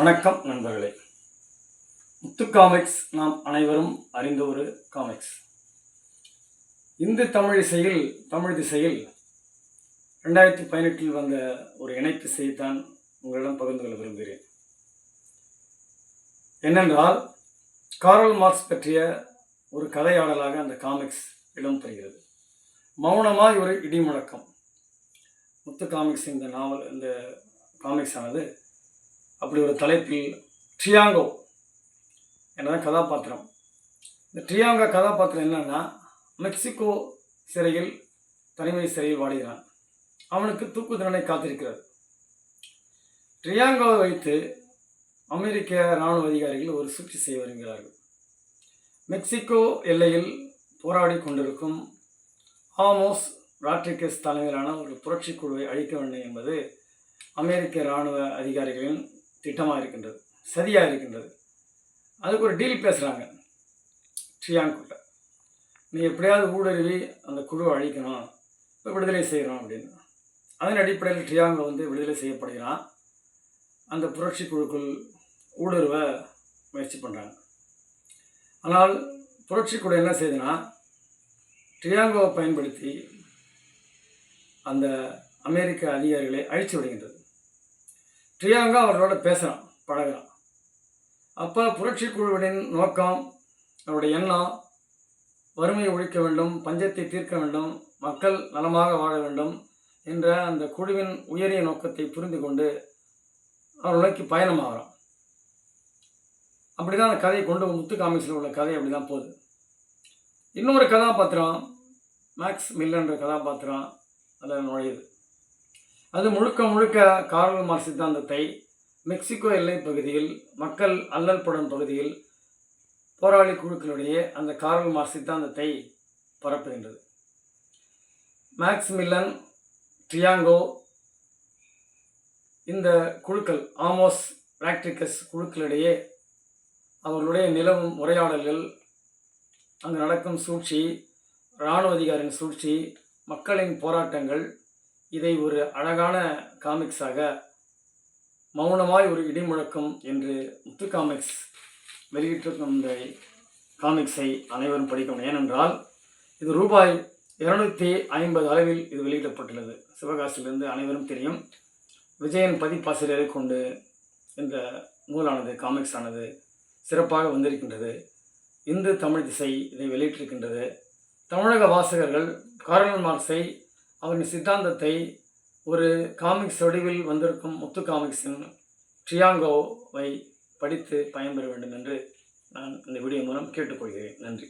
வணக்கம் நண்பர்களே. முத்து காமிக்ஸ் நாம் அனைவரும் அறிந்த ஒரு காமிக்ஸ் இந்து தமிழ் இசையில் தமிழ் திசையில் ரெண்டாயிரத்தி பதினெட்டில் வந்த ஒரு இணைப்பு செய்தித்தான் உங்களிடம் பகிர்ந்து கொள்ள விரும்புகிறேன். என்னென்றால் காரல் மார்க்ஸ் பற்றிய ஒரு கதையாடலாக அந்த காமிக்ஸ் இடம்பெறுகிறது. மௌனமாய் ஒரு இடிமுழக்கம் முத்து காமிக்ஸ் இந்த நாவல் இந்த காமிக்ஸ் ஆனது அப்படி ஒரு தலைப்பில் ட்ரியாங்கோ என்னதான் கதாபாத்திரம். இந்த ட்ரியாங்கோ கதாபாத்திரம் என்னன்னா மெக்சிகோ சிறையில் தனிமை சிறையில் வாடுகிறான் அவனுக்கு தூக்கு தண்டனை காத்திருக்கிறது. ட்ரியாங்கோவை வைத்து அமெரிக்க இராணுவ அதிகாரிகள் ஒரு சுற்றி செய்ய வருகிறார்கள். மெக்சிகோ எல்லையில் போராடி கொண்டிருக்கும் ஆமோஸ் ராட்ரிகஸ் தலைமையிலான ஒரு புரட்சி குழுவை அழிக்க வேண்டும் என்பது அமெரிக்க இராணுவ அதிகாரிகளின் திட்டமாக இருக்கின்றது சதியாக இருக்கின்றது அதுக்கு ஒரு டீல் பேசுகிறாங்க ட்ரியாங்கிட்ட நீ எப்படியாவது ஊடுருவி அந்த குழுவை அழிக்கணும் இப்போ விடுதலை செய்கிறோம் அப்படின்னு. அதன் அடிப்படையில் ட்ரியாங்கோ வந்து விடுதலை செய்யப்படுகிறான். அந்த புரட்சி குழுக்குள் ஊடுருவ முயற்சி பண்ணுறாங்க ஆனால் புரட்சி குழு என்ன செய்யுதுன்னா ட்ரியாங்கோவை பயன்படுத்தி அந்த அமெரிக்க அதிகாரிகளை அழித்து விடுகின்றது. ட்ரியாங்கா அவர்களோட பேசுகிறான் பழகுறான். அப்போ புரட்சி குழுவின் நோக்கம் அவருடைய எண்ணம் வறுமையை ஒழிக்க வேண்டும் பஞ்சத்தை தீர்க்க வேண்டும் மக்கள் நலமாக வாழ வேண்டும் என்ற அந்த குழுவின் உயரிய நோக்கத்தை புரிந்து கொண்டு அவர் நோக்கி பயணமாகறான். அப்படி தான் அந்த கதையை கொண்டு முத்து காமிக்ஸில் உள்ள கதை அப்படி தான் போகுது. இன்னொரு கதாபாத்திரம் மேக்ஸ் மில்லன்ற கதாபாத்திரம் அதில் நுழையுது. அது முழுக்க முழுக்க கார்ல் மார்க் சித்தாந்தத்தை மெக்சிகோ எல்லை பகுதியில் மக்கள் அல்லல்படும் பகுதியில் போராளி குழுக்களிடையே அந்த கார்ல் மார்க் சித்தாந்தத்தை பரப்புகின்றது. மேக்ஸ் மில்லன் ட்ரியாங்கோ இந்த குழுக்கள் ஆமோஸ் பிராக்டிகஸ் குழுக்களிடையே அவர்களுடைய நிலவும் உரையாடல்கள் அங்கு நடக்கும் சூழ்ச்சி இராணுவ அதிகாரியின் சூழ்ச்சி மக்களின் போராட்டங்கள் இதை ஒரு அழகான காமிக்ஸாக மௌனமாய் ஒரு இடிமுழக்கம் என்று முத்து காமிக்ஸ் வெளியிட்டிருக்கும் இந்த காமிக்ஸை அனைவரும் படிக்கணும். ஏனென்றால் இது ரூபாய் இருநூத்தி ஐம்பது அளவில் இது வெளியிடப்பட்டுள்ளது. சிவகாசியிலிருந்து அனைவரும் தெரியும். விஜயன் பதிப்பாசிரியரை கொண்டு இந்த நூலானது காமிக்ஸ் ஆனது சிறப்பாக வந்திருக்கின்றது. இந்து தமிழ் திசை இதை வெளியிட்டிருக்கின்றது. தமிழக வாசகர்கள் கார்ல் மார்க்ஸை அவரின் சித்தாந்தத்தை ஒரு காமிக்ஸ் வடிவில் வந்திருக்கும் முத்து காமிக்ஸின் ட்ரியாங்கோவை படித்து பயன்பெற வேண்டும் என்று நான் இந்த வீடியோ மூலம் கேட்டுக்கொள்கிறேன். நன்றி.